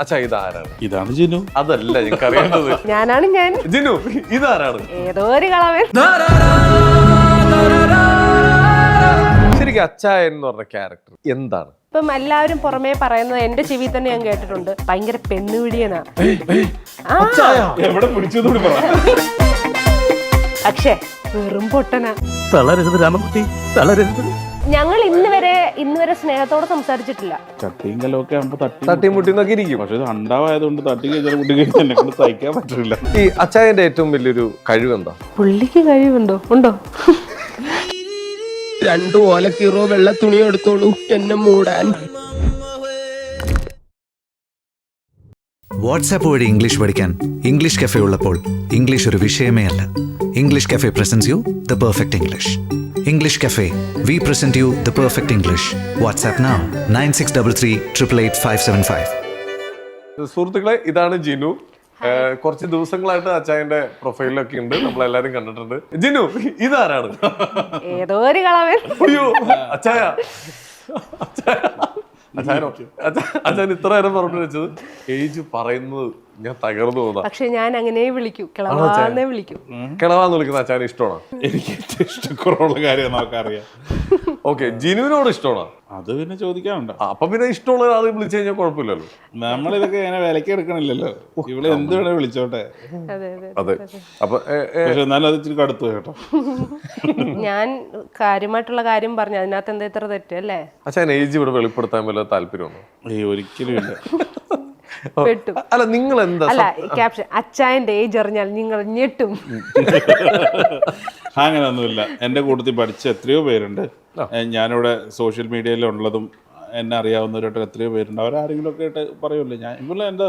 അച്ഛാ ഇതാരാണ്? ഇതാണ് ജിനു. അതല്ല എനിക്ക് അറിയേണ്ടത് ഞാനാണ് ഞാൻ. ജിനു ഇതാരാണ്? ഏതോ ഒരു കളവൻ. ശരിക്കും അച്ചായൻ എന്ന് പറഞ്ഞ ക്യാരക്ടർ എന്താണ്? ഇപ്പം എല്ലാവരും പുറമേ പറയുന്നത് എന്റെ ചെവി തന്നെ ഞാൻ കേട്ടിട്ടുണ്ട്. ഭയങ്കര പെണ്ണുപിടിയനാ എവിടെ പിടിച്ചതുകൂടി പറ. പക്ഷേ വെറും പൊട്ടനാ. തളരരുത് രാമകുട്ടി തളരരുത്. ഞങ്ങൾ ഇന്ന് വരെ ഇന്ന് വരെ സ്നേഹത്തോടെ സംസാരിച്ചിട്ടില്ല. ചട്ടിയും കലമൊക്കെ ആകുമ്പോ തട്ടി മുട്ടിന്നൊക്കെ ഇരിക്കും. പക്ഷെ ഇത് അണ്ടാവായതുകൊണ്ട് തട്ടി കഴിഞ്ഞാൽ മുട്ടി കഴിഞ്ഞാൽ എന്നെ കൊണ്ട് സഹിക്കാൻ പറ്റില്ല. ഈ അച്ചായന്റെ ഏറ്റവും വലിയൊരു കഴിവ് എന്താ പുള്ളിക്ക് കഴിവുണ്ടോ? ഉണ്ടോ? രണ്ടു ഓലക്കീറോ വെള്ള തുണി എടുത്തോളൂ എന്നെ മൂടാൻ. വാട്സാപ്പ് വഴി ഇംഗ്ലീഷ് പഠിക്കാൻ ഇംഗ്ലീഷ് കഫേ ഉള്ളപ്പോൾ ഇംഗ്ലീഷ് ഒരു വിഷയമേ അല്ല. English cafe presents you the perfect English. English cafe we present you the perfect English WhatsApp now nine six double three triple eight five seven five സുഹൃത്തുക്കളെ ഇതാണ് ജിനു. കുറച്ച് ദിവസങ്ങളായിട്ട് അച്ചായന്റെ പ്രൊഫൈലിലൊക്കെ ഉണ്ട്. നമ്മളെല്ലാരും കണ്ടിട്ടുണ്ട്. ജിനു ഇതാരാണ്? ഏതോ ഒരു കളവൻ. അയ്യോ അച്ചായ. അച്ചായൻ ഇത്ര നേരം പറഞ്ഞു വെച്ചത്. ഏജ് പറയുന്നത് ഞാൻ തകർന്നു പോകുന്ന. പക്ഷെ ഞാൻ അങ്ങനെ വിളിക്കൂ. കിളവാന്നേ വിളിക്കൂ. കിളവാന്ന് വിളിക്കുന്ന അച്ചായന് ഇഷ്ടമാണോ? എനിക്ക് ഏറ്റവും ഇഷ്ടക്കുറവുള്ള കാര്യം നമുക്കറിയാം. ഓക്കെ ജിനുവിനോട് ഇഷ്ടമാണോ? അത് പിന്നെ ചോദിക്കാനുണ്ട്. അപ്പൊ പിന്നെ ഇഷ്ടമുള്ള ഒരാൾ വിളിച്ചു കഴിഞ്ഞാൽ കുഴപ്പമില്ലല്ലോ. നമ്മളിതൊക്കെ ഇങ്ങനെ വിലക്ക് എടുക്കണില്ലല്ലോ. ഇവിടെ എന്ത് വേണേ വിളിച്ചോട്ടെ. അതെ അപ്പൊ എന്നാലും അത് ഇച്ചിരി കടുത്തു കേട്ടോ. ഞാൻ കാര്യമായിട്ടുള്ള കാര്യം പറഞ്ഞു. അതിനകത്ത് എന്താ ഇത്ര തെറ്റ് അല്ലേ? അച്ചായൻ ഏജ് ഇവിടെ വെളിപ്പെടുത്താൻ വല്ല താല്പര്യമുണ്ടോ? ഈ ഒരിക്കലും ഇല്ല. അല്ല നിങ്ങൾ എന്താ അല്ല ക്യാപ്ഷൻ അച്ചായന്റെ ഏജ് അറിഞ്ഞാൽ നിങ്ങൾ ഞെട്ടും. അങ്ങനെയൊന്നുമില്ല എന്റെ കൂട്ടത്തിൽ പഠിച്ച എത്രയോ പേരുണ്ട്. ഞാനിവിടെ സോഷ്യൽ മീഡിയയിലുള്ളതും എന്നെ അറിയാവുന്നവരായിട്ട് എത്രയോ പേരുണ്ട്. അവരാരെങ്കിലും ഒക്കെ ആയിട്ട് പറയുമല്ലോ. ഞാൻ ഇവിടെ എന്റെ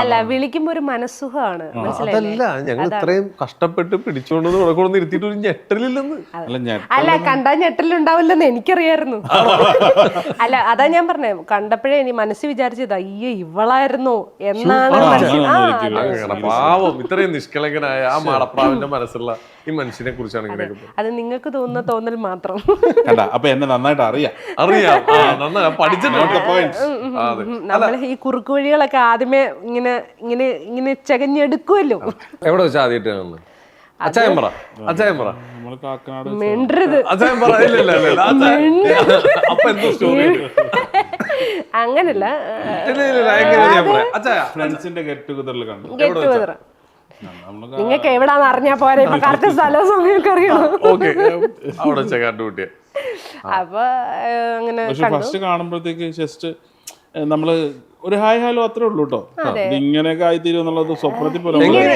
അല്ല വിളിക്കുമ്പോ ഒരു മനസ്സുഖമാണ്. അതല്ല ഞങ്ങൾ ഇത്രയും കഷ്ടപ്പെട്ട് പിടിച്ചോണ്ട് കൊണ്ടു ഇരുത്തിയിട്ട് ഒരു ഞെട്ടലില്ലെന്ന്. അല്ല കണ്ടാ ഞെട്ടലുണ്ടാവില്ലെന്ന് എനിക്കറിയായിരുന്നു. അല്ല അതാ ഞാൻ പറഞ്ഞേ കണ്ടപ്പോഴേ ഇനി മനസ്സ് വിചാരിച്ചത് അയ്യോ ഇവളായിരുന്നു എന്നാണ് പാവം ഇത്രയും നിഷ്കളങ്കനായ ആ മാടപ്രാവിന്റെ മനസ്സുള്ള ഈ മനുഷ്യനെ കുറിച്ചാണ് അത്. നിങ്ങൾക്ക് തോന്നുന്ന തോന്നൽ മാത്രം. കണ്ട അപ്പൊ എന്നെ നന്നായിട്ട് അറിയാം. അറിയാം. പഠിച്ചിട്ടുണ്ട്. നമ്മൾ ഈ കുറുക്ക് വഴികളൊക്കെ ആദ്യമേ ഇങ്ങനെ ഇങ്ങനെ ഇങ്ങനെ ചകഞ്ഞെടുക്കുമല്ലോ എവിടെ വെച്ചാ ആദ്യമായിട്ട് അച്ചായം പറ അച്ചായം പറ മിണ്ടരുത്. അച്ചായം പറ ഇല്ല ഇല്ല ഇല്ല, ഇല്ല അപ്പൊ എന്തോ സ്റ്റോറി അങ്ങനല്ല. ഫ്രണ്ട്സിന്റെ ഗെറ്റ് ടുഗദറിൽ കണ്ടു. ഗെറ്റ് ടുഗദർ നമ്മൾ നിങ്ങൾക്ക് എവിടാന്ന് അറിഞ്ഞാ പോരെ? ഇപ്പൊ കറക്റ്റ് സ്ഥലവും സമയമൊക്കെ അറിയണം. അവിടെ കണ്ടുപിട്ടിയ അപ്പൊ അങ്ങനെ പക്ഷെ ഫസ്റ്റ് കാണുമ്പോഴത്തേക്ക് ജസ്റ്റ് നമ്മൾ ഒരു ഹായ് ഹലോ അത്രേ ഉള്ളൂ കേട്ടോ ഇങ്ങനെയൊക്കെ ആയിത്തീരും എന്നുള്ളത് സ്വപ്നത്തിൽ പോലും എങ്ങനെ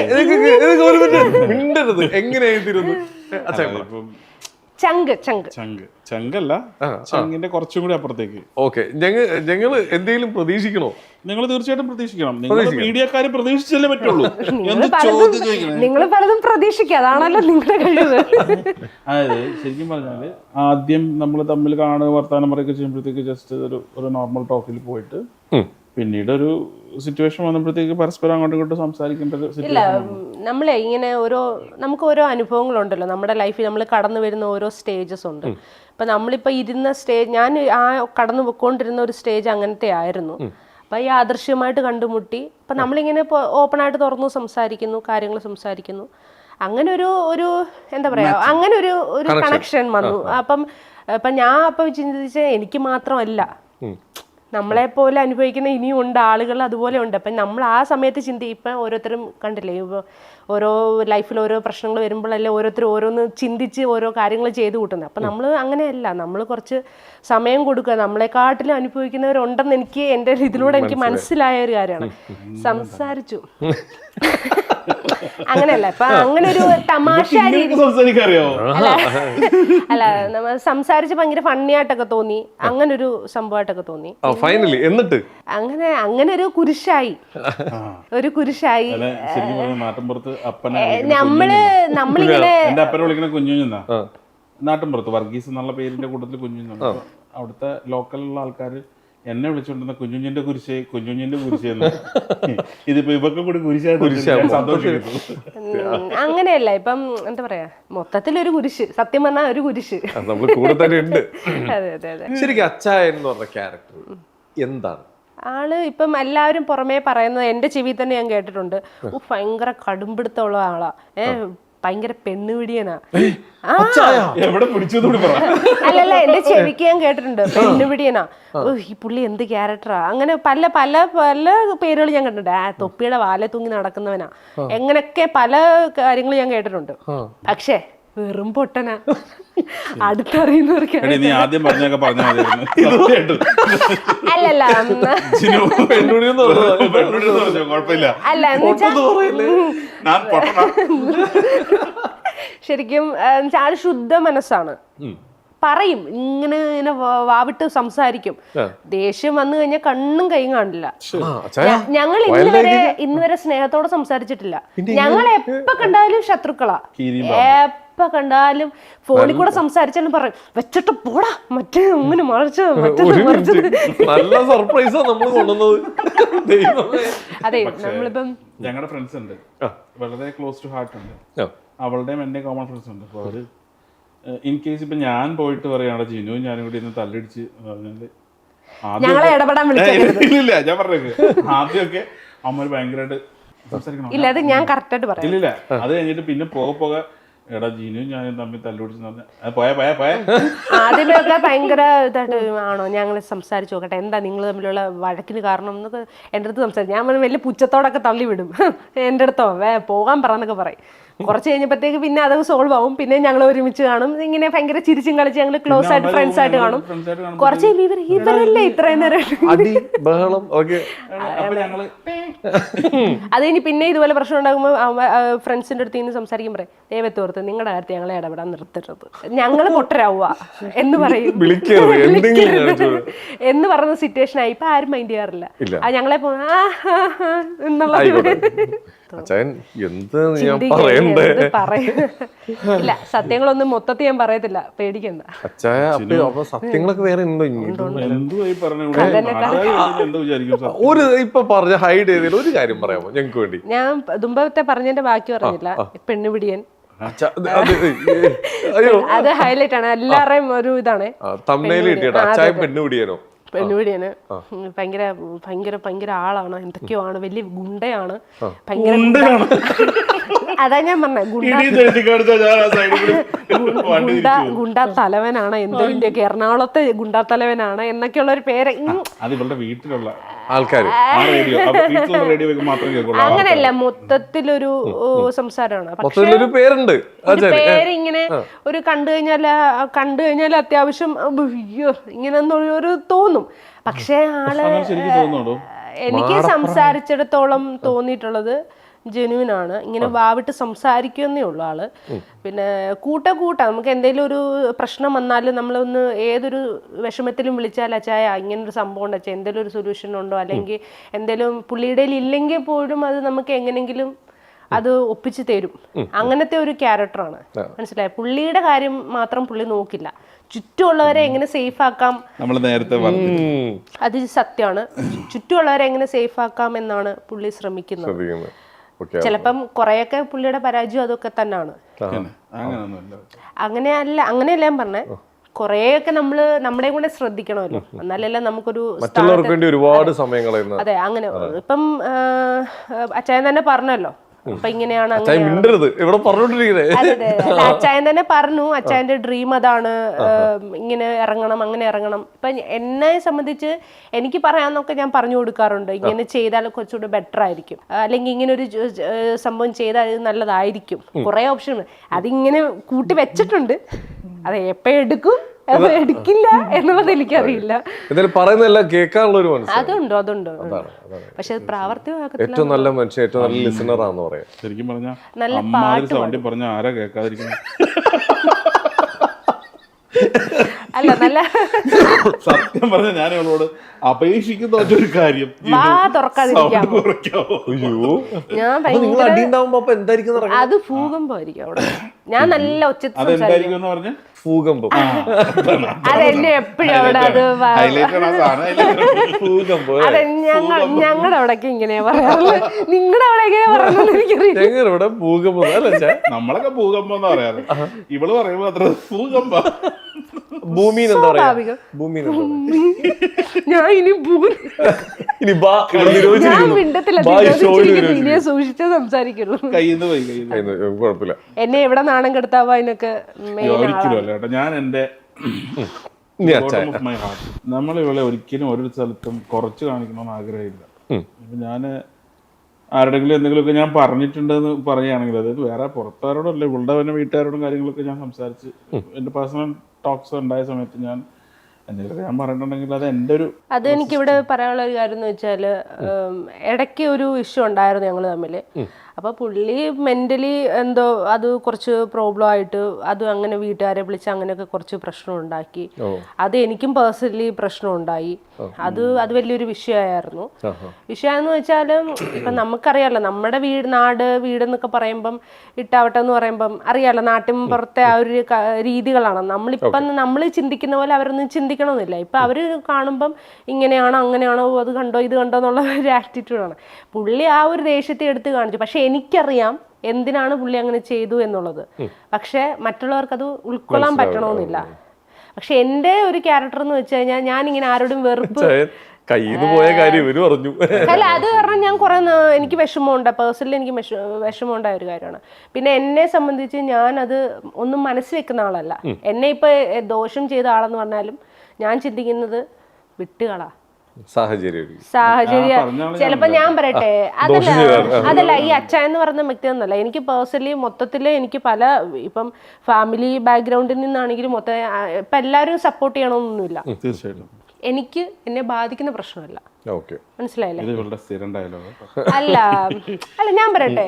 ഇതൊക്കെ- ചങ്ക് ചങ്ക്. ചങ്ക്. ചങ്കല്ല. ചങ്കിന്റെ കുറച്ചും കൂടി അപ്പുറത്തേക്ക്. ഓക്കെ. ഞങ്ങൾ ഞങ്ങൾ എന്തെങ്കിലും പ്രതീക്ഷിക്കണോ? നിങ്ങൾ തീർച്ചയായിട്ടും പ്രതീക്ഷിക്കണം. നിങ്ങൾ മീഡിയക്കാര് പ്രതീക്ഷിച്ചല്ലേ പറ്റുള്ളൂ. നിങ്ങൾ പലതും പ്രതീക്ഷിക്കുക അതാണല്ലോ നിങ്ങളുടെ കഴിവ്. അതായത് ശരിക്കും പറഞ്ഞാൽ ആദ്യം നമ്മൾ തമ്മിൽ കാണുക വർത്താനം പറയുക ചെയ്യുമ്പോഴത്തേക്ക് ജസ്റ്റ് ഒരു ഒരു നോർമൽ ടോക്കിൽ പോയിട്ട് പിന്നീട് ഒരു സിറ്റുവേഷൻ വന്നപ്പോഴത്തേക്ക് പരസ്പരം അങ്ങോട്ടും ഇങ്ങോട്ടും സംസാരിക്കേണ്ട ഒരു ഇല്ല നമ്മളെ ഇങ്ങനെ ഓരോ നമുക്ക് ഓരോ അനുഭവങ്ങളുണ്ടല്ലോ. നമ്മുടെ ലൈഫിൽ നമ്മൾ കടന്നു വരുന്ന ഓരോ സ്റ്റേജസ് ഉണ്ട്. ഇപ്പൊ നമ്മളിപ്പോ ഇരുന്ന സ്റ്റേജ് ഞാൻ ആ കടന്നു പോയിക്കൊണ്ടിരുന്ന ഒരു സ്റ്റേജ് അങ്ങനത്തെ ആയിരുന്നു. അപ്പൊ ഈ ആദർശ്യമായിട്ട് കണ്ടുമുട്ടി ഇപ്പൊ നമ്മളിങ്ങനെ ഓപ്പൺ ആയിട്ട് തുറന്നു സംസാരിക്കുന്നു കാര്യങ്ങൾ സംസാരിക്കുന്നു. അങ്ങനെ ഒരു ഒരു എന്താ പറയാ അങ്ങനെ ഒരു ഒരു കണക്ഷൻ വന്നു. അപ്പം ഇപ്പൊ ഞാൻ അപ്പൊ ചിന്തിച്ച എനിക്ക് മാത്രമല്ല. നമ്മളെ പോലെ അനുഭവിക്കുന്ന ഇനിയും ഉണ്ട് ആളുകൾ അതുപോലെ ഉണ്ട്. അപ്പം നമ്മൾ ആ സമയത്ത് ചിന്തി ഇപ്പം ഓരോരുത്തരും കണ്ടില്ലേ ഓരോ ലൈഫിൽ ഓരോ പ്രശ്നങ്ങൾ വരുമ്പോഴല്ലേ ഓരോരുത്തരും ഓരോന്ന് ചിന്തിച്ച് ഓരോ കാര്യങ്ങൾ ചെയ്തു കൂട്ടുന്നത്. അപ്പം നമ്മൾ അങ്ങനെയല്ല നമ്മൾ കുറച്ച് സമയം കൊടുക്കുക. നമ്മളെക്കാട്ടിലും അനുഭവിക്കുന്നവരുണ്ടെന്ന് എനിക്ക് എന്റെ ഇതിലൂടെ എനിക്ക് മനസ്സിലായ. ഒരു കാര്യമാണ്. സംസാരിച്ചു. അങ്ങനെയല്ല. അപ്പൊ അങ്ങനെ ഒരു തമാശ അല്ല. അല്ല നമ്മൾ സംസാരിച്ച് ഭയങ്കര ഫണ്ണി ആയിട്ടൊക്കെ തോന്നി. അങ്ങനെ ഒരു സംഭവമായിട്ടൊക്കെ തോന്നി. ഫൈനലി എന്നിട്ട്? അങ്ങനെ അങ്ങനെ ഒരു കുരിശായി. ഒരു കുരിശായി നമ്മൾ നമ്മളിങ്ങനെ നാട്ടിൻപുറത്ത് വർഗീസ് എന്നുള്ള പേരിന്റെ കൂട്ടത്തിൽ കുഞ്ഞുഞ്ഞാണ് അപ്പൊ അവിടുത്തെ ലോക്കലുള്ള ആൾക്കാർ എന്നെ വിളിച്ചോണ്ടിരുന്ന കുഞ്ഞുഞ്ഞിന്റെ കുരിശ് കുഞ്ഞുഞ്ഞിന്റെ കുരിശ് ഇതിപ്പോ ഇവക്കും കൂടി കുരിശായിട്ട് അങ്ങനെയല്ല. ഇപ്പം എന്താ പറയാ? മൊത്തത്തിൽ ഒരു കുരിശ്. സത്യം പറഞ്ഞാൽ ഒരു കുരിശ്. നമ്മൾ കൂടെ തന്നെ ഉണ്ട്. അതെ അതെ അതെ. ശരിക്കും എന്ന് പറഞ്ഞ ക്യാരക്ടർ എന്താണ്? ആൾ ഇപ്പം എല്ലാവരും പുറമേ പറയുന്നത് എന്റെ ചെവി തന്നെ ഞാൻ കേട്ടിട്ടുണ്ട്. "ഉഫ്, ഭയങ്കര കടുംപിടുത്തമുള്ള ആളാ. ഏ ഭയങ്കര പെണ്ണുപിടിയനാ. ആ. എവിടെ പിടിച്ചു കൂടി പറ. അല്ലല്ല എന്റെ ചെവിക്ക് ഞാൻ കേട്ടിട്ടുണ്ട്. പെണ്ണുപിടിയനാ. ഓ ഈ പുള്ളി എന്ത് ക്യാരക്ടറാ അങ്ങനെ പല പല പല പേരുകൾ ഞാൻ കണ്ടിട്ടുണ്ട്. ആ തൊപ്പിയുടെ വാലെ തൂങ്ങി നടക്കുന്നവനാ. എങ്ങനെയൊക്കെ പല കാര്യങ്ങളും ഞാൻ കേട്ടിട്ടുണ്ട്. പക്ഷേ വെറും പൊട്ടനാ. അടുത്തറിയുന്നവർക്ക് നീ ആദ്യം പറഞ്ഞൊക്കെ പറഞ്ഞാൽ മതിയായിരുന്നു. അല്ലല്ല അല്ല ശരിക്കും ആൾ ശുദ്ധ മനസ്സാണ്. പറയും ഇങ്ങനെ ഇങ്ങനെ വാവിട്ട് സംസാരിക്കും. ദേഷ്യം വന്നു കഴിഞ്ഞാൽ കണ്ണും കൈയും കാണില്ല. ആ, ഞങ്ങൾ ഇന്ന് വരെ ഇന്ന് വരെ സ്നേഹത്തോടെ സംസാരിച്ചിട്ടില്ല. ഞങ്ങൾ എപ്പോ കണ്ടാലും ശത്രുക്കളാ. എപ്പോ കണ്ടാലും ഫോണിൽ കൂടെ സംസാരിച്ചാലും പറയും വെച്ചിട്ട് പോടാ മറ്റേ അങ്ങനെ മറിച്ച് മറ്റേത് മറിച്ചത്. നല്ല സർപ്രൈസാ നമ്മൾ കൊണ്ടുവന്നത്. ദൈവമേ. അതെ നമ്മളിപ്പം ഞങ്ങളുടെ ഫ്രണ്ട്സ് ഉണ്ട്. വളരെ ക്ലോസ് ടു ഹാർട്ട് ഉണ്ട്. അവളുടെയും എന്റെ കോമൺ ഫ്രണ്ട്സ് ഉണ്ട്. അപ്പോൾ അവർ ഇൻ കേസ് ഇപ്പൊ ഞാൻ പോയിട്ട് പറയുകയാണ് ജിനു ഞാനും കൂടി ഇന്ന് തല്ലടിച്ച് ആദ്യമൊക്കെ- ഞങ്ങളെ ഇടപെടാൻ ഇല്ലില്ല ഞാൻ പറഞ്ഞേക്ക്. ആദ്യമൊക്കെ അമ്മ ഭയങ്കരമായിട്ട് സംസാരിക്കണം? ഇല്ല അത് ഞാൻ കറക്റ്റായിട്ട് പറയാം. ഇല്ലില്ല അത് കഴിഞ്ഞിട്ട് പിന്നെ പോകെ പോകെ എടാ ജിനു ഞാൻ തമ്മിൽ തല്ലുപിടിച്ച് പോയ ആദ്യമൊക്കെ ഭയങ്കര ഇതായിട്ട് ആണോ? ഞങ്ങൾ സംസാരിച്ചു നോക്കട്ടെ. എന്താ നിങ്ങൾ തമ്മിലുള്ള വഴക്കിന് കാരണം എന്നൊക്കെ എന്റെ അടുത്ത് സംസാരിച്ചു. ഞാൻ വലിയ പുച്ഛത്തോടൊക്കെ തള്ളി വിടും എന്റെ അടുത്തോ? വേ പോകാൻ പറന്നൊക്കെ പറയും. കുറച്ച് കഴിഞ്ഞപ്പോഴത്തേക്ക് പിന്നെ അത് സോൾവ് ആവും. പിന്നെ ഞങ്ങൾ ഒരുമിച്ച് കാണും. ഇങ്ങനെ ഭയങ്കര ചിരിച്ചും കളിച്ച് ഞങ്ങൾ ക്ലോസ് ആയിട്ട് ഫ്രണ്ട്സ് ആയിട്ട് കാണും. കുറച്ച് കഴിയുമ്പോൾ ഇവർ ഇവരല്ലേ ഇത്രയും നേരം ബഹളം ഓക്കെ. അത് കഴിഞ്ഞ് പിന്നെ ഇതുപോലെ പ്രശ്നം ഉണ്ടാകുമ്പോൾ ഫ്രണ്ട്സിന്റെ അടുത്ത് നിന്ന് സംസാരിക്കും പറയും ദൈവത്തോർത്ത് നിങ്ങളുടെ കാര്യത്തിൽ ഞങ്ങളെ ഇടപെടാൻ നിർത്തരുത്. ഞങ്ങൾ പൊട്ടരാവുക. എന്ന് പറയും. എന്ന് പറഞ്ഞ സിറ്റുവേഷൻ ആയി ഇപ്പൊ ആരും മൈൻഡ് ചെയ്യാറില്ല. ഞങ്ങളെ പോ- ആ, അച്ചായൻ എന്ത് ഞാൻ പറയണ്ടേ? ഇല്ല സത്യങ്ങളൊന്നും മൊത്തത്തിൽ ഞാൻ പറയത്തില്ല. പേടിക്കണ്ട. അപ്പൊ സത്യങ്ങളൊക്കെ വേറെ ഉണ്ടോ ഒരു ഇപ്പൊ പറഞ്ഞ ഹൈഡ് ചെയ്തതിൽ ഒരു കാര്യം പറയാമോ ഞങ്ങൾക്ക് വേണ്ടി? ഞാൻ ദുമ്പത്തെ പറഞ്ഞതിന്റെ ബാക്കി പറഞ്ഞില്ല. പെണ്ണുപിടിയൻ. അച്ഛാ, അത് അത് അയ്യോ. അത് ഹൈലൈറ്റ് ആണ്. എല്ലാവരുടെയും ഒരു ഇതാണ്. തമ്മനയിൽ കിട്ടിയോ അച്ഛായ പെണ്ണു പിടിയാനോ പെണ്ണുപിടിയാണ്. ഭയങ്കര ഭയങ്കര ഭയങ്കര ആളാണ്. എന്തൊക്കെയോ ആണ്. വലിയ ഗുണ്ടയാണ്. ഭയങ്കര അതാ ഞാൻ പറഞ്ഞ ഗുണ്ട തലവനാണ് എന്തോ എറണാകുളത്തെ ഗുണ്ടാ തലവനാണ് എന്നൊക്കെയുള്ള ഒരു പേര്. ഉം, അത് ഇവളുടെ വീട്ടിലുള്ള ആൾക്കാര്. ആ റേഡിയോ വീട്ടിലുള്ള റേഡിയോ വെക്കും മാത്രമേ കേൾക്കുള്ളൂ അങ്ങനെയല്ല മൊത്തത്തിലൊരു സംസാരമാണ്. മൊത്തത്തിലൊരു പേരുണ്ട് പേരിങ്ങനെ പേര് ഇങ്ങനെ ഒരു കണ്ടു കഴിഞ്ഞാൽ കണ്ടു കഴിഞ്ഞാൽ അത്യാവശ്യം ഇങ്ങനെ ഒരു- തോന്നും. പക്ഷേ ആൾ എനിക്ക് സംസാരിച്ചിടത്തോളം തോന്നിയിട്ടുള്ളത് ജെന്യൂൻ ആണ് ഇങ്ങനെ വാവിട്ട് സംസാരിക്കുന്നേ ഉള്ളൂ ആൾ. പിന്നെ കൂട്ട കൂട്ട നമുക്ക് എന്തെങ്കിലും ഒരു പ്രശ്നം വന്നാലും നമ്മളൊന്ന് ഏതൊരു വിഷമത്തിലും വിളിച്ചാൽ അച്ചായ ഇങ്ങനെ ഒരു സംഭവം ഉണ്ട്. അച്ഛാ എന്തെങ്കിലും ഒരു സൊല്യൂഷൻ ഉണ്ടോ? അല്ലെങ്കിൽ എന്തെങ്കിലും പുള്ളിയുടെ ഇല്ലെങ്കിൽ പോലും അത് നമുക്ക് എങ്ങനെങ്കിലും അത് ഒപ്പിച്ച് തരും. അങ്ങനത്തെ ഒരു ക്യാരക്ടറാണ് മനസ്സിലായി? പുള്ളിയുടെ കാര്യം മാത്രം പുള്ളി നോക്കില്ല. ചുറ്റുമുള്ളവരെ എങ്ങനെ സേഫ് ആക്കാം? നമ്മൾ നേരത്തെ അത് സത്യമാണ്. ചുറ്റുമുള്ളവരെ എങ്ങനെ സേഫ് ആക്കാം എന്നാണ് പുള്ളി ശ്രമിക്കുന്നത്. ചിലപ്പം കുറെയൊക്കെ പുള്ളിയുടെ പരാജയം അതൊക്കെ തന്നെയാണ് അങ്ങനെ അങ്ങനെയല്ല അങ്ങനെയല്ല ഞാൻ പറഞ്ഞേ. കുറെയൊക്കെ നമ്മൾ നമ്മുടെ കൂടെ ശ്രദ്ധിക്കണമല്ലോ. എന്നാലല്ലേ നമുക്കൊരു മറ്റുള്ളവർക്ക് വേണ്ടി ഒരുപാട് സമയം കളയുന്ന അതെ അങ്ങനെ. ഇപ്പം അച്ചായൻ തന്നെ പറഞ്ഞല്ലോ. അപ്പൊ ഇങ്ങനെയാണ് ഇവിടെ അച്ചായൻ തന്നെ പറഞ്ഞു. അച്ചായന്റെ ഡ്രീം അതാണ്. ഇങ്ങനെ ഇറങ്ങണം അങ്ങനെ ഇറങ്ങണം. ഇപ്പൊ എന്നെ സംബന്ധിച്ച് എനിക്ക് പറയാന്നൊക്കെ ഞാൻ പറഞ്ഞു കൊടുക്കാറുണ്ട്. ഇങ്ങനെ ചെയ്താൽ കുറച്ചുകൂടി ബെറ്റർ ആയിരിക്കും. അല്ലെങ്കിൽ ഇങ്ങനെ ഒരു സംഭവം ചെയ്താൽ നല്ലതായിരിക്കും. കുറെ ഓപ്ഷൻ അതിങ്ങനെ കൂട്ടി വെച്ചിട്ടുണ്ട്. അത് എപ്പോ എടുക്കും അത് എടുക്കില്ല എന്നുള്ളത് എനിക്കറിയില്ല. എന്തായാലും പറയുന്നതെല്ലാം കേൾക്കാനുള്ള ഒരു മനസ്സ് അതുണ്ടോ അതുണ്ടോ അതാണ് അതാണ്. പക്ഷെ അത് പ്രാവർത്തികമാക്കത്തില്ല ഏറ്റവും നല്ല മനുഷ്യൻ ഏറ്റവും നല്ല ലിസണർ ആണെന്ന് പറയാം. ശരിക്കും പറഞ്ഞ നല്ല അമ്മാതിരി സൗണ്ടിൽ പറഞ്ഞ ആരാ കേൾക്കാതിരിക്കുന്നത് അല്ല നല്ല സത്യം പറഞ്ഞ ഞാൻ അവളോട് അപേക്ഷിക്കുന്ന ഒരു കാര്യം. വാ തുറക്കാതിരിക്കാം? അയ്യോ. ഞാൻ നിങ്ങൾ ഭയങ്കര അടി ഉണ്ടാവുമ്പോ അപ്പൊ എന്തായിരിക്കും നടക്കുക? അത് ഭൂകമ്പം ആയിരിക്കും അവിടെ. ഞാൻ നല്ല ഉച്ചത്തിൽ സംസാരിക്കും. ഭൂകമ്പം. അതെന്നെ എപ്പോഴും അവിടെ അത്. ഭൂകമ്പം ഞങ്ങൾ ഞങ്ങളുടെ അവിടെയൊക്കെ ഇങ്ങനെയാ പറയാറുള്ളത് നിങ്ങളുടെ അവിടെ എങ്ങനെയാ പറയുന്നത് എനിക്കറിയാം ഇവിടെ ഭൂകമ്പം നമ്മളൊക്കെ ഭൂകമ്പം എന്ന് പറയാറ്? ഇവൾ പറയുമ്പോ അത്ര ഭൂകമ്പം. ഭൂമിന്ന് എന്താ പറയാ. പറയാ? ഞാൻ ഇനി ഇനി ബാ ഇവിടെ ഞാൻ. മിണ്ടത്തില്ല. നിരോധിച്ചിരിക്കുന്നു. സൂക്ഷിച്ചേ സംസാരിക്കുള്ളൂ. കയ്യിൽ പോയി കയ്യിൽ കുഴപ്പമില്ല. എന്നെ എവിടെ നാണം കെടുത്താവാ അതിനൊക്കെ ഒരിക്കലും ഞാൻ എന്റെ നീ അച്ഛാ. ബോട്ടം ഓഫ് മൈ ഹാർട്ട് നമ്മൾ ഇവിടെ ഒരിക്കലും ഒരു സ്ഥലത്തും കുറച്ച് കാണിക്കണമെന്ന് ആഗ്രഹമില്ല. ഞാൻ ഞാൻ ആരുടെങ്കിലും എന്തെങ്കിലുമൊക്കെ ഞാൻ പറഞ്ഞിട്ടുണ്ടെന്ന് പറയുകയാണെങ്കിൽ അതായത് വേറെ പുറത്താരോടല്ല ഇവളുടെ തന്നെ വീട്ടുകാരോടും കാര്യങ്ങളൊക്കെ ഞാൻ സംസാരിച്ച് എന്റെ പേഴ്സണൽ ടോക്സ് ഉണ്ടായ സമയത്ത് ഞാൻ ഞാൻ പറഞ്ഞിട്ടുണ്ടെങ്കിൽ അത് എന്റെ ഒരു അത് എനിക്കിവിടെ പറയാനുള്ള ഒരു കാര്യം എന്ന് വെച്ചാൽ ഇടയ്ക്ക് ഒരു ഇഷ്യൂ ഉണ്ടായിരുന്നു ഞങ്ങൾ തമ്മിൽ അപ്പോൾ പുള്ളി മെന്റലി എന്തോ അത് കുറച്ച് പ്രോബ്ലം ആയിട്ട് അത് അങ്ങനെ വീട്ടുകാരെ വിളിച്ച് അങ്ങനെയൊക്കെ കുറച്ച് പ്രശ്നം ഉണ്ടാക്കി. അത് എനിക്കും പേഴ്സണലി പ്രശ്നം ഉണ്ടായി. അത് അത് വലിയൊരു വിഷയമായിരുന്നു. വിഷയമെന്ന് വെച്ചാൽ ഇപ്പം നമുക്കറിയാലോ നമ്മുടെ വീട് നാട് വീടെന്നൊക്കെ പറയുമ്പം ഇട്ടാവട്ടെ എന്ന് പറയുമ്പം അറിയാലോ നാട്ടിൻ പുറത്തെ ആ ഒരു രീതികളാണ്. നമ്മളിപ്പം നമ്മൾ ചിന്തിക്കുന്ന പോലെ അവരൊന്നും ചിന്തിക്കണമെന്നില്ല. ഇപ്പം അവർ കാണുമ്പം ഇങ്ങനെയാണോ അങ്ങനെയാണോ അത് കണ്ടോ ഇത് കണ്ടോ എന്നുള്ള ഒരു ആറ്റിറ്റ്യൂഡാണ് പുള്ളി ആ ഒരു ദേഷ്യത്തെ എടുത്ത് കാണിച്ചു. പക്ഷെ എനിക്കറിയാം എന്തിനാണ് പുള്ളി അങ്ങനെ ചെയ്തു എന്നുള്ളത്. പക്ഷെ മറ്റുള്ളവർക്ക് അത് ഉൾക്കൊള്ളാൻ പറ്റണമെന്നില്ല പക്ഷെ എന്റെ ഒരു ക്യാരക്ടർ എന്ന് വെച്ച് കഴിഞ്ഞാൽ ഞാൻ ഇങ്ങനെ ആരോടും വെറുപ്പ് പോയ കാര്യം ഇവർ പറഞ്ഞു. അല്ല അത് കാരണം ഞാൻ കുറെ എനിക്ക് വിഷമമുണ്ട്. പേഴ്സണലി എനിക്ക് വിഷ- വിഷമമുണ്ടായ ഒരു കാര്യമാണ്. പിന്നെ എന്നെ സംബന്ധിച്ച് ഞാൻ അത് ഒന്നും മനസ്സിൽ വെക്കുന്ന ആളല്ല. എന്നെ ഇപ്പൊ ദോഷം ചെയ്ത ആളെന്ന് പറഞ്ഞാലും ഞാൻ ചിന്തിക്കുന്നത് വിട്ടുകളാ. സാഹചര്യം ചിലപ്പോ ഞാൻ പറയട്ടെ. അതല്ല. അതല്ല ഈ അച്ഛ എന്ന് പറയുന്ന വ്യക്തി ഒന്നല്ല എനിക്ക് പേഴ്സണലി മൊത്തത്തിൽ എനിക്ക് പല ഇപ്പം ഫാമിലി ബാക്ക്ഗ്രൗണ്ടിൽ നിന്നാണെങ്കിലും മൊത്തം ഇപ്പൊ എല്ലാവരും സപ്പോർട്ട് ചെയ്യണമെന്നൊന്നുമില്ല തീർച്ചയായിട്ടും. എനിക്ക് എന്നെ ബാധിക്കുന്ന പ്രശ്നമല്ല. മനസ്സിലായില്ലേ? അല്ല അല്ല ഞാൻ പറയട്ടെ.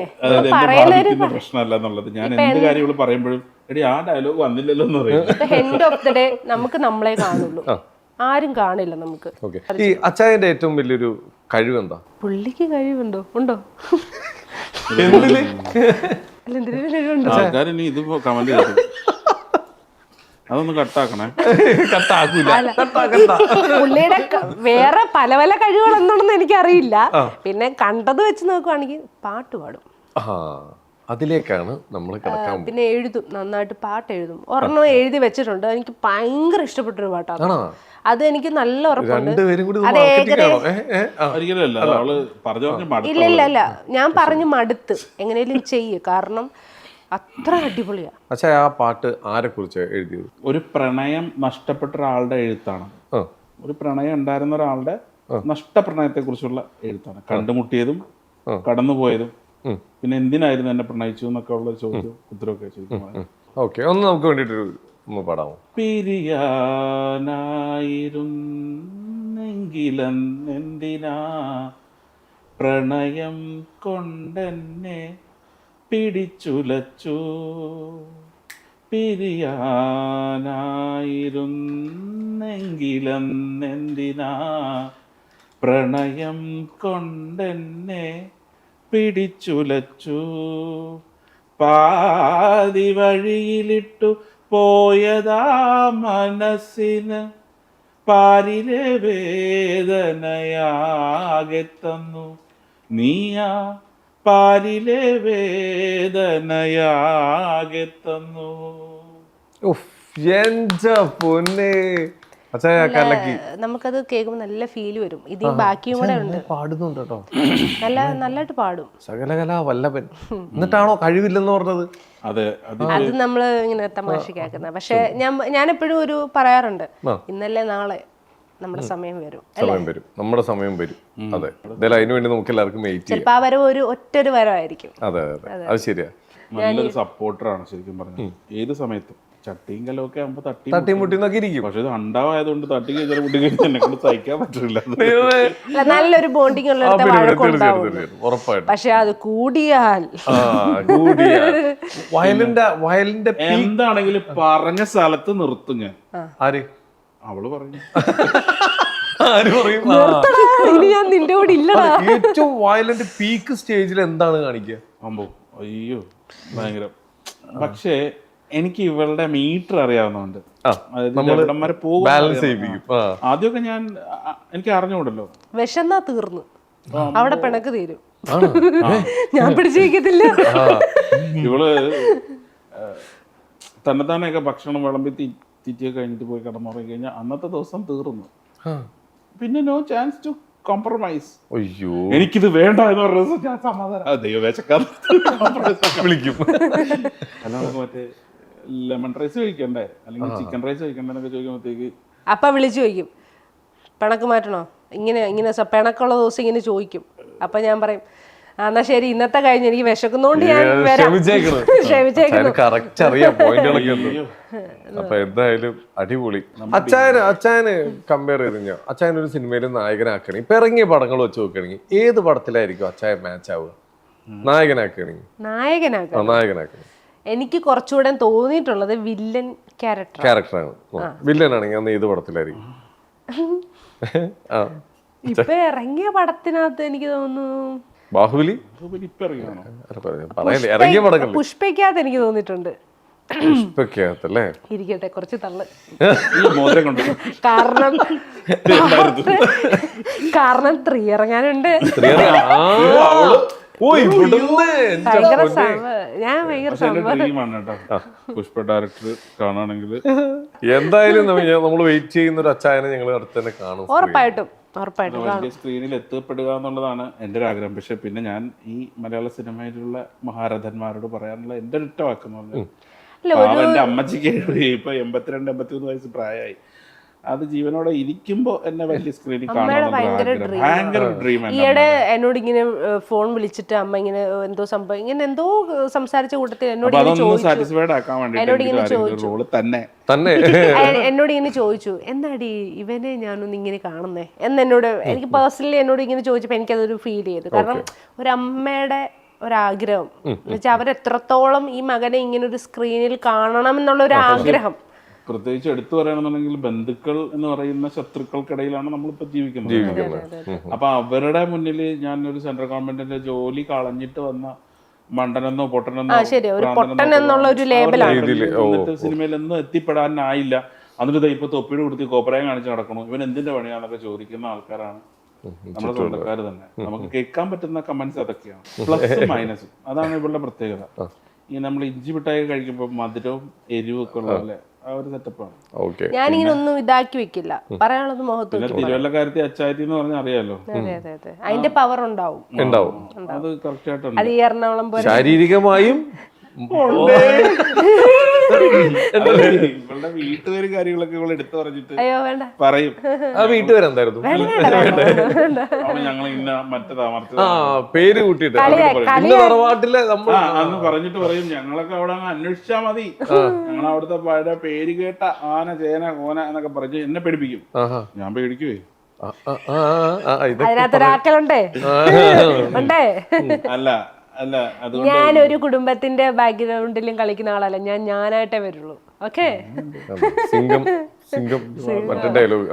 പ്രശ്നമല്ല എന്നുള്ളത്. ഞാൻ എന്ത് കാര്യം ഇവൾ പറയുമ്പോഴും എടി ആ ഡയലോഗ് വന്നില്ലല്ലോ എന്ന് പറയും. ഇപ്പൊ എൻഡ് ഓഫ് ദ ഡേ നമുക്ക് നമ്മളെ കാണുള്ളൂ. ആരും കാണില്ല നമുക്ക്. ഈ അച്ചായന്റെ ഏറ്റവും വലിയൊരു കഴിവ് എന്താ പുള്ളിക്ക് കഴിവുണ്ടോ? ഉണ്ടോ? അല്ല കഴിവുണ്ടോ? ഇത് കമന്റ് അതൊന്ന് കട്ടാക്കണേ. കട്ടാക്കൂല. പുള്ളിയുടെ വേറെ പല പല കഴിവുകൾ എന്താണെന്ന് എനിക്കറിയില്ല പിന്നെ കണ്ടത് വെച്ച് നോക്കുവാണെങ്കിൽ പാട്ട് പാടും. ആ അതിലേക്കാണ് നമ്മൾ കിടക്കാൻ പിന്നെ എഴുതും നന്നായിട്ട് പാട്ട് എഴുതും. ഒരെണ്ണം എഴുതി വെച്ചിട്ടുണ്ട്. എനിക്ക് ഭയങ്കര ഇഷ്ടപ്പെട്ടൊരു പാട്ടാണ്. ആണോ? അത് എനിക്ക് നല്ല ഉറപ്പുണ്ട്. ഇല്ല ഇല്ല ഇല്ല. ഞാൻ പറഞ്ഞു മടുത്ത്. എങ്ങനെയും ചെയ്യ്. കാരണം അത്ര അടിപൊളിയാ. അച്ഛാ ആ പാട്ട് ആരെ കുറിച്ച് എഴുതിയത്? ഒരു പ്രണയം നഷ്ടപ്പെട്ട ഒരാളുടെ എഴുത്താണ്. ഒരു പ്രണയം ഉണ്ടായിരുന്ന ഒരാളുടെ നഷ്ടപ്രണയത്തെ കുറിച്ചുള്ള എഴുത്താണ്. കണ്ടുമുട്ടിയതും കടന്നുപോയതും. പിന്നെ എന്തിനായിരുന്നു എന്നെ പ്രണയിച്ചു എന്നൊക്കെ ഉള്ള ചോദ്യം ഉത്തരവൊക്കെ ചോദിക്കുന്നത് ഓക്കെ ഒന്ന് നമുക്ക് വേണ്ടിയിട്ടൊരു പാടാമോ? പിരിയാനായിരുന്നെങ്കിലെന്തിനാ പ്രണയം കൊണ്ടെന്നെ പിടിച്ചുലച്ചു? പിരിയാനായിരുന്നെങ്കിലെന്തിനാ പ്രണയം കൊണ്ടെന്നെ പിടിച്ചുലച്ചു? പാതി വഴിയിലിട്ടു പോയതാ മനസ്സിന്. പാരിലെ വേദനയാകെ തന്നു. നീയാ പാരിലെ വേദനയാകെ തന്നു. എന്റെ പൊന്നെ. നമുക്കത് കേൾക്കുമ്പോൾ നല്ല ഫീൽ വരും. ഇതിൽ ബാക്കിയും കൂടെ ഉണ്ട്. പാടുന്നുണ്ട്? കേട്ടോ നല്ല നല്ലായിട്ട് പാടും. സകലകല വല്ലഭൻ. എന്നിട്ടാണോ കഴിവില്ലെന്ന് പറഞ്ഞത്? അതെ അത് നമ്മൾ ഇങ്ങനെ തമാശക്കാക്കുന്ന. പക്ഷെ ഞാൻ ഞാൻ എപ്പോഴും ഒരു പറയാറുണ്ട്. ഇന്നല്ലേ നാളെ നമ്മുടെ സമയം വരും. സമയം വരും. നമ്മുടെ സമയം വരും. അതെ. എന്തായാലും അതിനു വേണ്ടി നമുക്ക് എല്ലാവർക്കും വെയിറ്റ് ചെയ്യാം. ആ വരവ് ഒരു ഒറ്റൊരു വരവായിരിക്കും. അതെ അതെ അതെ. അത്. ശരിയാ. നല്ലൊരു സപ്പോർട്ടറാണ് ശരിക്കും പറഞ്ഞത് ഏത് സമയത്തും. ചട്ടിയും കലമൊക്കെ ആകുമ്പോ തട്ടി തട്ടി മുട്ടിന്നൊക്കെ ഇരിക്കും. പക്ഷെ ഇത് അണ്ടാവായതുകൊണ്ട് തട്ടി കഴിഞ്ഞാൽ മുട്ടി കഴിഞ്ഞാൽ എന്നെ കൊണ്ട് സഹിക്കാൻ പറ്റില്ല. നല്ലൊരു ബോണ്ടിങ്. ഉറപ്പായിട്ടും. പക്ഷെ അത് കൂടിയാൽ. വയലിന്റെ വയലിന്റെ എന്താണെങ്കിൽ എന്താണെങ്കിലും പറഞ്ഞ സ്ഥലത്ത് നിർത്തും ഞാൻ ആര്? അവൾ പറഞ്ഞു ആര് പറയും? നിർത്തടാ, ഇനി ഞാൻ നിന്റെ കൂടെ ഇല്ലടാ. ഏറ്റവും വയലന്റ് പീക്ക് സ്റ്റേജിൽ എന്താണ് കാണിക്കുക? അമ്പോ അയ്യോ ഭയങ്കര. പക്ഷേ എനിക്ക് ഇവളുടെ മീറ്റർ അറിയാവുന്നതുകൊണ്ട്. ആ, അതായത് നമ്മൾ പോകും ബാലൻസ് ചെയ്യിപ്പിക്കും. ആദ്യമൊക്കെ ഞാൻ എനിക്ക് അറിഞ്ഞുകൂടല്ലോ. വിശന്നാ തീർന്നു. അവിടെ പിണക്ക് തീരും? ഞാൻ പിടിച്ചിരിക്കത്തില്ല. ഇവൾ തന്നെത്താനെയൊക്കെ ഭക്ഷണം വിളമ്പി തിറ്റിയൊക്കെ കഴിഞ്ഞിട്ട് പോയി കിടന്നുറങ്ങി കഴിഞ്ഞാൽ അന്നത്തെ ദിവസം തീർന്നു. പിന്നെ നോ ചാൻസ് ടു കോംപ്രമൈസ് അയ്യോ. എനിക്കിത് വേണ്ട എന്ന് പറഞ്ഞ ദിവസം ഞാൻ സമാധാനം. ദൈവവേശക്കാർ വിളിക്കും. അല്ല നമുക്ക് മറ്റേ ലെമൺ റൈസ് കഴിക്കണ്ടേ? അല്ലെങ്കിൽ ചിക്കൻ റൈസ് കഴിക്കണ്ടേ എന്നൊക്കെ ചോദിക്കുമ്പോഴത്തേക്ക് അപ്പൊ വിളിച്ചു ചോദിക്കും. പിണക്ക് മാറ്റണോ? ഇങ്ങനെ ഇങ്ങനെ പിണക്കുള്ള ദിവസം ഇങ്ങനെ ചോദിക്കും. അപ്പൊ ഞാൻ പറയും "ആ, എന്നാ ശരി ഇന്നത്തെ കഴിഞ്ഞ് എനിക്ക് വിശക്കുന്നോണ്ട് ഞാൻ എന്തായാലും അടിപൊളി. അച്ചായന് അച്ചായന് കമ്പയർ ചെയ്ത് അച്ചായൻ ഒരു സിനിമയിൽ നായകനാക്കണേ ഇപ്പൊ ഇറങ്ങിയ പടങ്ങൾ വെച്ച് നോക്കണെങ്കിൽ ഏത് പടത്തിലായിരിക്കും അച്ചായൻ മാച്ച് ആവുക? നായകനാക്കുകയാണെങ്കിൽ. നായകനാക്ക ആ നായകനാക്കണേ എനിക്ക് കുറച്ചുകൂടെ തോന്നിയിട്ടുള്ളത് വില്ലൻ ക്യാരക്ടർ ക്യാരക്ടറാണ്. വില്ലനാണെങ്കിൽ അന്ന് ഏത് പടത്തിലായിരിക്കും? ആ. ഇപ്പൊ ഇറങ്ങിയ പടത്തിനകത്ത് എനിക്ക് തോന്നുന്നു ബാഹുബലി? ഇറങ്ങിയ പടങ്ങൾ പുഷ്പയ്ക്കകത്ത് എനിക്ക് തോന്നിയിട്ടുണ്ട്. പുഷ്പക്കകത്തല്ലേ ഇരിക്കട്ടെ കുറച്ച് തള്ളു. ഈ മോതിരം കൊണ്ട്. കാരണം കാരണം ത്രീ ഇറങ്ങാനുണ്ട്. ഭയങ്കര. സംഭവം ഞാൻ ഭയങ്കര സംഭവം ഡ്രീമാണ് കേട്ടോ. പുഷ്പ ഡയറക്ടർ കാണുകയാണെങ്കിൽ എന്തായാലും നമ്മൾ വെയിറ്റ് ചെയ്യുന്ന ഒരു അച്ചായനെ ഞങ്ങൾ അടുത്ത് തന്നെ കാണും ഉറപ്പായിട്ടും ഉറപ്പായിട്ടും വലിയ സ്ക്രീനിൽ എത്തപ്പെടുക എന്നുള്ളതാണ് എന്റെ ഒരു ആഗ്രഹം. പക്ഷെ പിന്നെ ഞാൻ ഈ മലയാള സിനിമയിലുള്ള മഹാരഥന്മാരോട് പറയാനുള്ള എന്റെ ഒറ്റ വാക്കെന്ന് പറഞ്ഞാൽ അല്ല, പാവം എന്റെ അമ്മച്ചിക്ക് ഇപ്പൊ എൺപത്തിരണ്ട് എൺപത്തിമൂന്ന് വയസ്സ് പ്രായമായി. അത് ജീവനോടെ ഇരിക്കുമ്പോ എന്നെ വലിയ സ്ക്രീനിൽ ഭയങ്കര ഡ്രീം ഈയിടെ എന്നോട് ഇങ്ങനെ ഫോൺ വിളിച്ചിട്ട് അമ്മ ഇങ്ങനെ എന്തോ സംഭവം ഇങ്ങനെ എന്തോ സംസാരിച്ച കൂട്ടത്തിൽ എന്നോട് സാറ്റിസ്ഫൈഡ് ആക്കാൻ എന്നോട് ഇങ്ങനെ ചോദിച്ചു. തന്നെ. തന്നെ. എന്നോട് ഇങ്ങനെ ചോദിച്ചു എന്താടി ഇവനെ ഞാനൊന്ന് ഇങ്ങനെ കാണുന്നേ? എന്ന് എന്നോട് എനിക്ക് പേഴ്സണലി എന്നോട് ഇങ്ങനെ ചോദിച്ചപ്പോൾ എനിക്കതൊരു ഫീൽ ചെയ്തു. കാരണം ഒരു അമ്മയുടെ ഒരാഗ്രഹം എന്നുവെച്ചാൽ അവരെത്രത്തോളം ഈ മകനെ ഇങ്ങനെ ഒരു സ്ക്രീനിൽ കാണണം എന്നുള്ള ഒരു ആഗ്രഹം. പ്രത്യേകിച്ച് എടുത്തു പറയണമെന്നുണ്ടെങ്കിൽ ബന്ധുക്കൾ എന്ന് പറയുന്ന ശത്രുക്കൾക്കിടയിലാണ് നമ്മളിപ്പോ ജീവിക്കുന്നത്. അപ്പൊ അവരുടെ മുന്നിൽ ഞാൻ ഒരു സെൻട്രൽ ഗവൺമെന്റിന്റെ ജോലി കളഞ്ഞിട്ട് വന്ന മണ്ടനെന്നോ പൊട്ടനെന്നോ ആ, ശരി, ഒരു പൊട്ടൻ എന്നുള്ള ഒരു ലേബലാണ്. രീതിയിൽ, ഓ, എന്നിട്ട് സിനിമയിലൊന്നും എത്തിപ്പെടാനായില്ല. എന്നിട്ട് ഇപ്പൊ തൊപ്പിയുടെ കൊടുത്ത് കോപ്പറയം കാണിച്ച് നടക്കണു. ഇവൻ എന്തിന്റെ പണിയാണെന്നൊക്കെ ചോദിക്കുന്ന ആൾക്കാരാണ് നമ്മുടെ സ്വന്തക്കാർ തന്നെ. നമുക്ക് കേൾക്കാൻ പറ്റുന്ന കമന്റ്സ് അതൊക്കെയാണ്. പ്ലസ് മൈനസും അതാണ് ഇവരുടെ പ്രത്യേകത. ഈ നമ്മൾ ഇഞ്ചി മിഠായി കഴിക്കുമ്പോൾ മധുരവും എരിവും ഒക്കെ ഉള്ള പോലെ ഒരു സെറ്റപ്പാണ്. ഓക്കെ. ഞാനിങ്ങനെ ഒന്നും ഇതാക്കി വെക്കില്ല. പറയാനുള്ളത് മുഖത്ത് പിന്നെ. തിരുവല്ലക്കാരത്തി അച്ചായത്തി എന്ന് പറഞ്ഞാൽ അറിയാലോ? അതെ അതെ അതെ അതിന്റെ പവർ ഉണ്ടാവും. ഉണ്ടാവും. അത് കറക്റ്റ് ആയിട്ടുണ്ട്. അത് ഈ എറണാകുളം പോലെ. ശാരീരികമായും ഇവളുടെ വീട്ടുപേര് കാര്യങ്ങളൊക്കെ ഇവൾ എടുത്തു പറഞ്ഞിട്ട് അയ്യോ വേണ്ട. പറയും. ആ വീട്ടുപേരെന്തായിരുന്നു അവൾ ഞങ്ങൾ ഇന്ന മറ്റേതാ മറിച്ചതാ ആ പേര് കൂട്ടിട്ട് ഇന്ന് തറവാട്ടിലെ നമ്മൾ ആ അന്ന് പറഞ്ഞിട്ട് പറയും ഞങ്ങളൊക്കെ അവിടെ അങ്ങ് അന്വേഷിച്ചാ മതി. ഞങ്ങൾ അവിടുത്തെ പഴയ പേര് കേട്ട ആന ചേന കോന എന്നൊക്കെ പറഞ്ഞ് എന്നെ പേടിപ്പിക്കും. ഞാൻ പേടിക്കുവേ. അതിനകത്തൊരാക്കലുണ്ടേ ഉണ്ടേ? അല്ല ഞാനൊരു കുടുംബത്തിന്റെ ബാക്ക്ഗ്രൗണ്ടിലും കളിക്കുന്ന ആളല്ല. ഞാൻ ഞാനായിട്ടേ വരുള്ളൂ. ഓക്കെ? സിംഗം സിംഗം മറ്റേ ഡയലോഗ്